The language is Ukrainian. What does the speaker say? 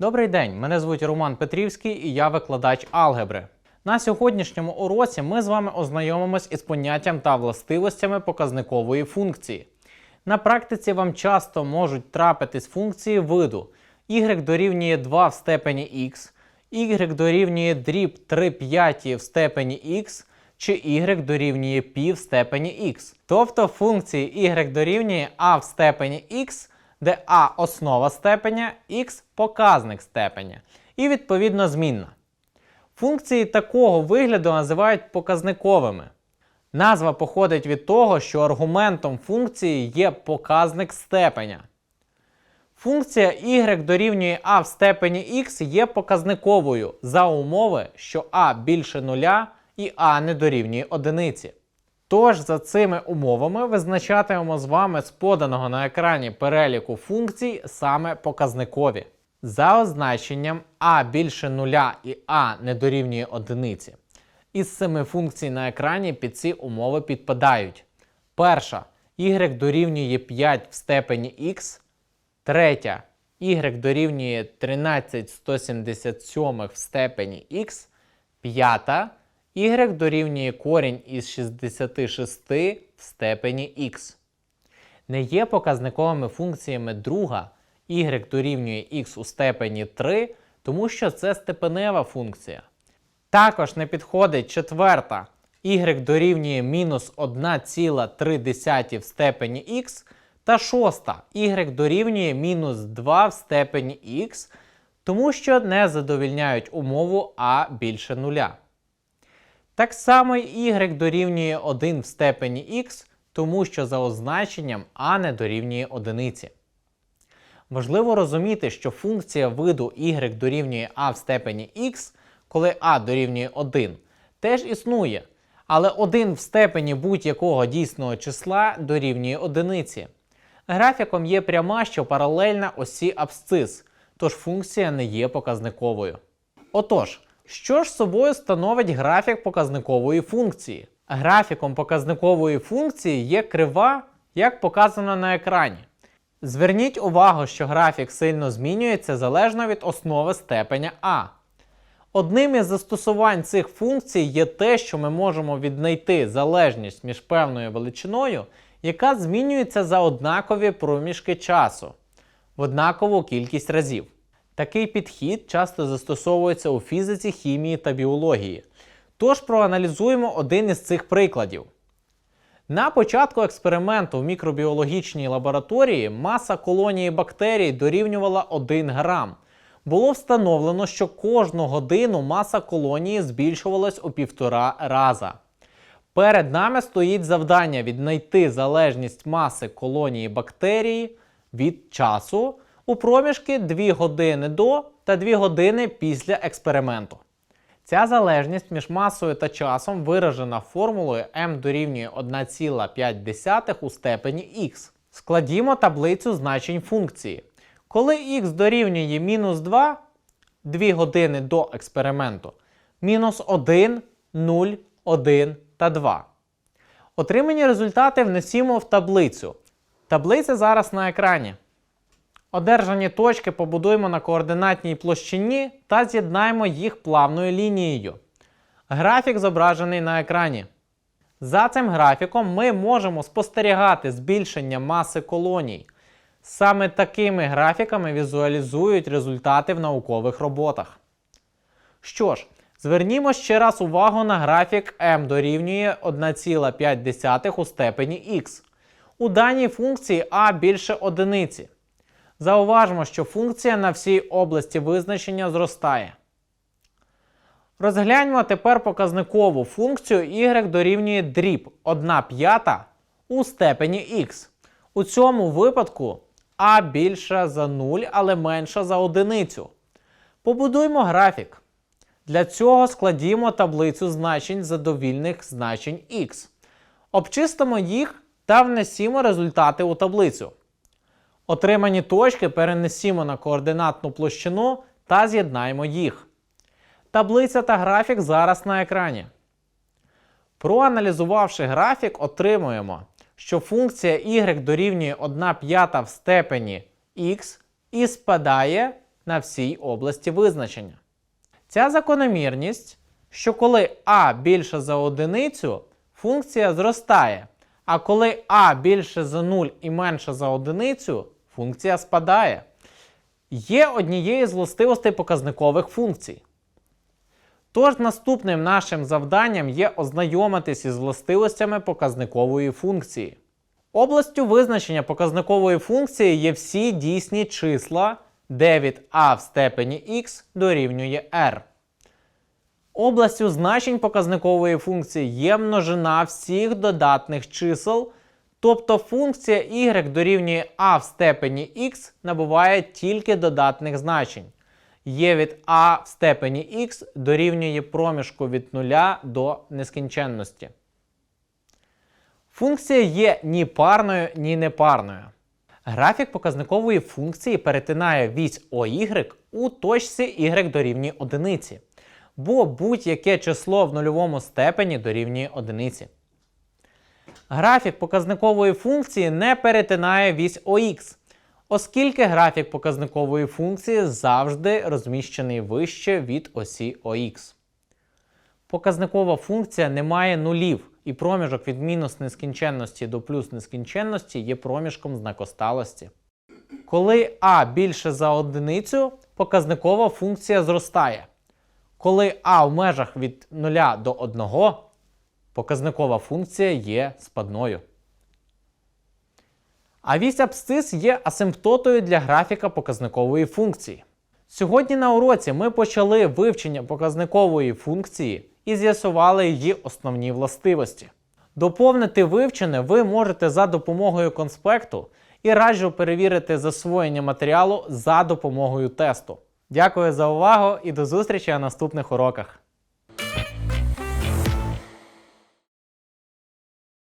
Добрий день, мене звуть Роман Петрівський і я викладач алгебри. На сьогоднішньому уроці ми з вами ознайомимось із поняттям та властивостями показникової функції. На практиці вам часто можуть трапитись функції виду y дорівнює 2 в степені x, y дорівнює дріб 3 п'яті в степені x, чи y дорівнює π в степені x. Тобто функції y дорівнює a в степені x, де a основа степеня, x показник степеня, і відповідно змінна. Функції такого вигляду називають показниковими. Назва походить від того, що аргументом функції є показник степеня. Функція y дорівнює a в степені x є показниковою за умови, що a більше нуля і a не дорівнює одиниці. Тож за цими умовами визначатимемо з вами з поданого на екрані переліку функцій саме показникові. За означенням a більше нуля і a не дорівнює одиниці. Із семи функцій на екрані під ці умови підпадають. Перша y дорівнює 5 в степені x. Третя y дорівнює 13 177 в степені x. П'ята y дорівнює корінь із 66 в степені x. Не є показниковими функціями друга y дорівнює x у степені 3, тому що це степенева функція. Також не підходить четверта y дорівнює мінус 1,3 в степені x, та шоста y дорівнює мінус 2 в степені x, тому що не задовільняють умову а більше нуля. Так само y дорівнює 1 в степені x, тому що за означенням а не дорівнює одиниці. Важливо розуміти, що функція виду y дорівнює а в степені x, коли а дорівнює 1, теж існує, але 1 в степені будь-якого дійсного числа дорівнює одиниці. Графіком є пряма, що паралельна осі абсцис, тож функція не є показниковою. Отож, що ж собою становить графік показникової функції? Графіком показникової функції є крива, як показано на екрані. Зверніть увагу, що графік сильно змінюється залежно від основи степеня А. Одним із застосувань цих функцій є те, що ми можемо віднайти залежність між певною величиною, яка змінюється за однакові проміжки часу в однакову кількість разів. Такий підхід часто застосовується у фізиці, хімії та біології. Тож проаналізуємо один із цих прикладів. На початку експерименту в мікробіологічній лабораторії маса колонії бактерій дорівнювала 1 грам. Було встановлено, що кожну годину маса колонії збільшувалась у півтора раза. Перед нами стоїть завдання віднайти залежність маси колонії бактерії від часу у проміжки 2 години до та 2 години після експерименту. Ця залежність між масою та часом виражена формулою m дорівнює 1,5 у степені x. Складімо таблицю значень функції. Коли x дорівнює мінус 2 2 години до експерименту, мінус 1, 0, 1 та 2. Отримані результати внесімо в таблицю. Таблиця зараз на екрані. Одержані точки побудуємо на координатній площині та з'єднаємо їх плавною лінією. Графік зображений на екрані. За цим графіком ми можемо спостерігати збільшення маси колоній. Саме такими графіками візуалізують результати в наукових роботах. Що ж, звернімо ще раз увагу на графік m дорівнює 1,5 у степені x. У даній функції a більше одиниці. Зауважмо, що функція на всій області визначення зростає. Розгляньмо тепер показникову функцію y дорівнює дріб 1 п'ята у степені x. У цьому випадку а більша за 0, але менша за одиницю. Побудуймо графік. Для цього складімо таблицю значень задовільних значень x. Обчистимо їх та внесімо результати у таблицю. Отримані точки перенесімо на координатну площину та з'єднаємо їх. Таблиця та графік зараз на екрані. Проаналізувавши графік, отримуємо, що функція y дорівнює 1 п'ята в степені x і спадає на всій області визначення. Ця закономірність, що коли а більше за одиницю, функція зростає, а коли а більше за 0 і менше за одиницю, функція спадає. Є однією з властивостей показникових функцій. Тож наступним нашим завданням є ознайомитись із властивостями показникової функції. Областю визначення показникової функції є всі дійсні числа, де від а в степені х дорівнює r. Областю значень показникової функції є множина всіх додатних чисел, тобто функція y дорівнює а в степені х набуває тільки додатних значень. Є від а в степені х дорівнює проміжку від 0 до нескінченності. Функція є ні парною, ні непарною. Графік показникової функції перетинає вісь OY у точці y дорівнює одиниці, бо будь-яке число в нульовому степені дорівнює одиниці. Графік показникової функції не перетинає вісь ОХ, оскільки графік показникової функції завжди розміщений вище від осі ОХ. Показникова функція не має нулів, і проміжок від мінус нескінченності до плюс нескінченності є проміжком знакосталості. Коли а більше за одиницю, показникова функція зростає. Коли а в межах від 0 до 1, показникова функція є спадною. А вісь абсцис є асимптотою для графіка показникової функції. Сьогодні на уроці ми почали вивчення показникової функції і з'ясували її основні властивості. Доповнити вивчене ви можете за допомогою конспекту і раджу перевірити засвоєння матеріалу за допомогою тесту. Дякую за увагу і до зустрічі на наступних уроках!